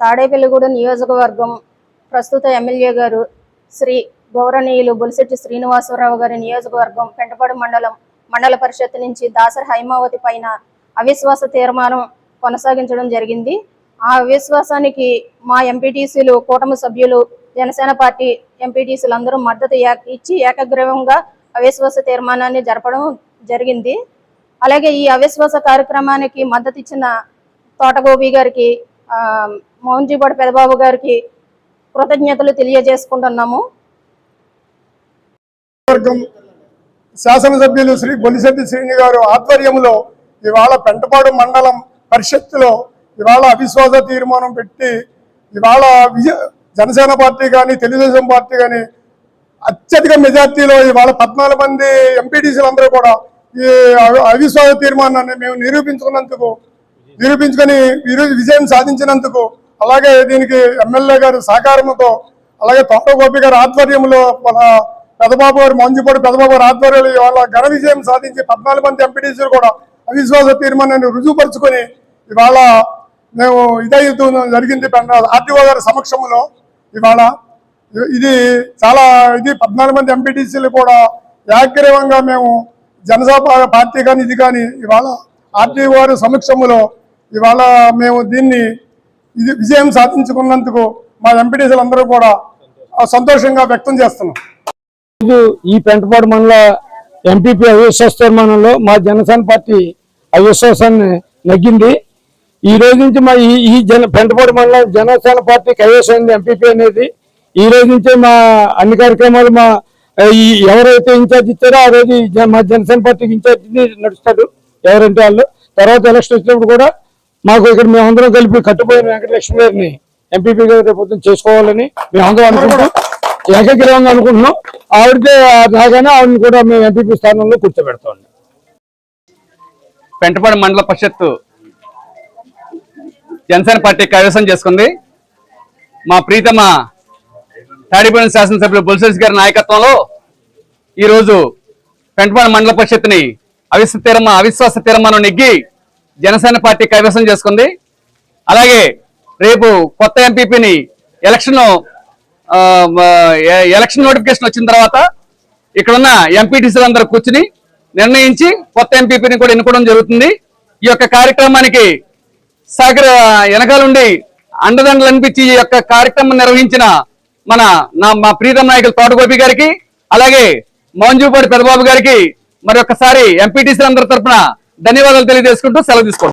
తాడేపల్లిగూడ నియోజకవర్గం ప్రస్తుత ఎమ్మెల్యే గారు శ్రీ గౌరవనీయులు బొలిశెట్టి శ్రీనివాసరావు గారి నియోజకవర్గం పెంటపాడు మండలం మండల పరిషత్ నుంచి దాసరి హైమావతి పైన అవిశ్వాస తీర్మానం కొనసాగించడం జరిగింది. ఆ అవిశ్వాసానికి మా ఎంపీటీసీలు కూటమి సభ్యులు జనసేన పార్టీ ఎంపీటీసీలు అందరూ మద్దతు ఇచ్చి ఏకగ్రీవంగా అవిశ్వాస తీర్మానాన్ని జరపడం జరిగింది. అలాగే ఈ అవిశ్వాస కార్యక్రమానికి మద్దతు ఇచ్చిన తోటగోపి గారికి ఆ, మోహన్జీపాడు పెదబాబు గారికి కృతజ్ఞతలు తెలియజేసుకుంటున్నాము. శాసనసభ్యులు శ్రీ బొలిశెట్టి శ్రీని గారు ఆధ్వర్యంలో ఇవాళ పెంటపాడు మండలం పరిషత్తులో ఇవాళ అవిశ్వాస తీర్మానం పెట్టి ఇవాళ విజయ జనసేన పార్టీ కానీ తెలుగుదేశం పార్టీ కానీ అత్యధిక మెజార్టీలో ఇవాళ పద్నాలుగు మంది ఎంపీటీసీలు అందరూ కూడా ఈ అవి- అవిశ్వాస తీర్మానాన్ని మేము నిరూపించుకున్నందుకు నిరూపించుకొని విజయం సాధించినందుకు అలాగే దీనికి ఎమ్మెల్యే గారి సహకారంతో అలాగే తోటగోపి గారి ఆధ్వర్యంలో మన పెదబాబు గారు మంజుపూడి పెదబాబు గారి ఆధ్వర్యంలో ఇవాళ ఘన విజయం సాధించి పద్నాలుగు మంది ఎంపీటీసీలు కూడా అవిశ్వాస తీర్మానాన్ని రుజువుపరుచుకొని ఇవాళ మేము ఇదైతు జరిగింది ఆర్టీఓ గారి సమక్షంలో ఇవాళ. ఇది చాలా ఇది పద్నాలుగు మంది ఎంపీటీసీలు కూడా ఏకగ్రీవంగా మేము జనసభ పార్టీ కానీ ఇది కానీ ఇవాళ ఆర్టీ వారి సమక్షంలో ఇవాళ మేము దీన్ని ఇది విజయం సాధించుకున్నందుకు మా ఎంపీటీసీలు అందరూ కూడా సంతోషంగా వ్యక్తం చేస్తున్నాం. ఇది ఈ పెంటపాడు మండల ఎంపీపీ అవిశ్వాస తీర్మానంలో మా జనసేన పార్టీ అవిశ్వాసాన్ని నగ్గింది. ఈ రోజు నుంచి మా ఈ ఈ జన పెంటపాడు మండలం జనసేన పార్టీ కైవసమైంది ఎంపీపీ అనేది. ఈ రోజు నుంచే మా అన్ని కార్యక్రమాలు మా ఈ ఎవరైతే ఇన్ఛార్జ్ ఇచ్చారో ఆ రోజు మా జనసేన పార్టీకి ఇన్ఛార్జిని నడుస్తాడు. ఎవరంటే వాళ్ళు. తర్వాత ఎలక్షన్ వచ్చినప్పుడు కూడా మాకు ఇక్కడ మేమందరం కలిపి కట్టుపోయిన వెంకటలక్ష్మి గారిని ఎంపీపీ గారి రేపు చేసుకోవాలని మేమందరం అనుకుంటాం ఏకగ్రీవంగా అనుకుంటున్నాం. ఆవిడకే రాగానే ఆవిడని కూడా మేము ఎంపీపీ స్థానంలో కూర్చోబెడతాం. పెంటపాడు మండల పరిషత్తు జనసేన పార్టీ కైవసం చేసుకుంది. మా ప్రీతమ తాడిపల్లి శాసనసభ్యులు బుల్సెస్ గారి నాయకత్వంలో ఈరోజు పెంటపాడు మండల పరిషత్ని అవిశ్వ తీర్మా అవిశ్వాస తీర్మానం నెగ్గి జనసేన పార్టీ కైవసం చేసుకుంది. అలాగే రేపు కొత్త ఎంపీపీని ఎలక్షన్ ఎలక్షన్ నోటిఫికేషన్ వచ్చిన తర్వాత ఇక్కడున్న ఎంపీటీసీలు అందరూ కూర్చుని నిర్ణయించి కొత్త ఎంపీపీని కూడా ఎన్నుకోవడం జరుగుతుంది. ఈ యొక్క కార్యక్రమానికి సహకర వెనకాలండి అండదండలు అనిపించి ఈ యొక్క కార్యక్రమం నిర్వహించిన మన నా మా ప్రీతం నాయకులు తోటగోపి గారికి అలాగే మోంజుపాటి పెదబాబు గారికి మరి ఒక్కసారి ఎంపీటీసీ అందరి తరపున ధన్యవాదాలు తెలియజేసుకుంటూ సెలవు తీసుకోండి.